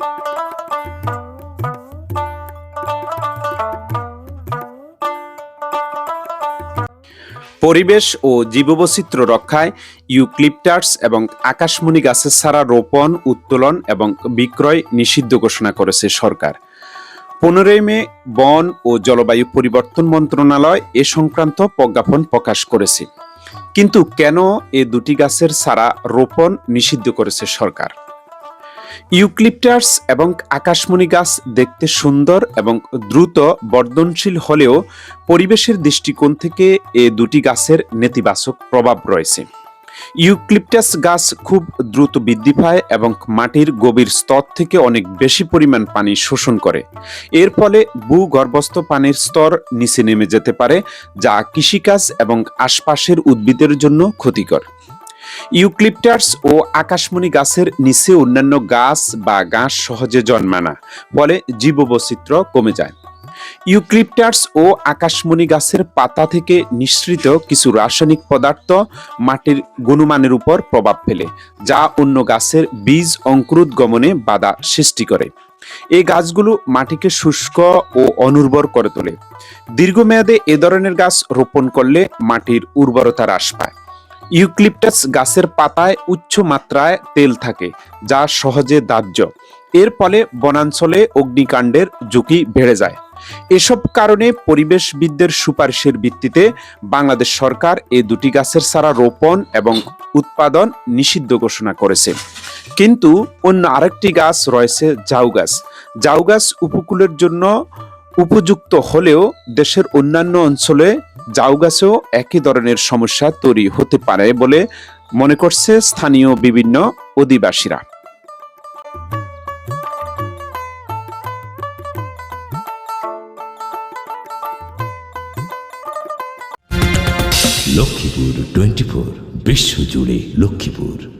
পরিবেশ ও জীববৈচিত্র্য রক্ষায় ইউক্লিপটাস এবং আকাশমণি গাছের ছাড়া রোপণ, উত্তোলন এবং বিক্রয় নিষিদ্ধ ঘোষণা করেছে সরকার। পনেরোই মে বন ও জলবায়ু পরিবর্তন মন্ত্রণালয় এ সংক্রান্ত প্রজ্ঞাপন প্রকাশ করেছে। কিন্তু কেন এ দুটি গাছের ছাড়া রোপণ নিষিদ্ধ করেছে সরকার? ইউক্লিপটাস এবং আকাশমণি গাছ দেখতে সুন্দর এবং দ্রুত বর্ধনশীল হলেও পরিবেশের দৃষ্টিকোণ থেকে এ দুটি গাছের নেতিবাচক প্রভাব রয়েছে। ইউক্লিপটাস গাছ খুব দ্রুত বৃদ্ধি পায় এবং মাটির গভীর স্তর থেকে অনেক বেশি পরিমাণ পানি শোষণ করে। এর ফলে ভূগর্ভস্থ পানির স্তর নিচে নেমে যেতে পারে, যা কৃষিকাজ এবং আশপাশের উদ্ভিদের জন্য ক্ষতিকর। ইউক্লিপটাস ও আকাশমণি গাছের নিচে অন্যান্য গাছ বা গাছ সহজে জন্মায় না, ফলে জীববৈচিত্র্য কমে যায়। ইউক্লিপটাস ও আকাশমণি গাছের পাতা থেকে নিঃসৃত কিছু রাসায়নিক পদার্থ মাটির গুণমানের উপর প্রভাব ফেলে, যা অন্য গাছের বীজ অঙ্কুরোদ্গমনে বাধা সৃষ্টি করে। এই গাছগুলো মাটিকে শুষ্ক ও অনুর্বর করে তোলে। দীর্ঘমেয়াদে এ ধরনের গাছ রোপণ করলে মাটির উর্বরতা হ্রাস পায়। ইউক্লিপটাস গাছের পাতায় উচ্চ মাত্রায় তেল থাকে, যা সহজে দাহ্য। এর ফলে বনাঞ্চলে অগ্নিকাণ্ডের ঝুঁকি বেড়ে যায়। এসব কারণে পরিবেশবিদদের সুপারিশের ভিত্তিতে বাংলাদেশ সরকার এই দুটি গাছের সারা রোপণ এবং উৎপাদন নিষিদ্ধ ঘোষণা করেছে। কিন্তু অন্য আরেকটি গাছ রয়েছে জাউ গাছ। জাউ গাছ উপকূলের জন্য উপযুক্ত হলেও দেশের অন্যান্য অঞ্চলে জাউ গাছেও একই ধরনের সমস্যা তৈরি হতে পারে বলে মনে করছে স্থানীয় বিভিন্ন অধিবাসীরা। লক্ষ্মীপুর টোয়েন্টি ফোর বিশ্বজুড়ে লক্ষ্মীপুর।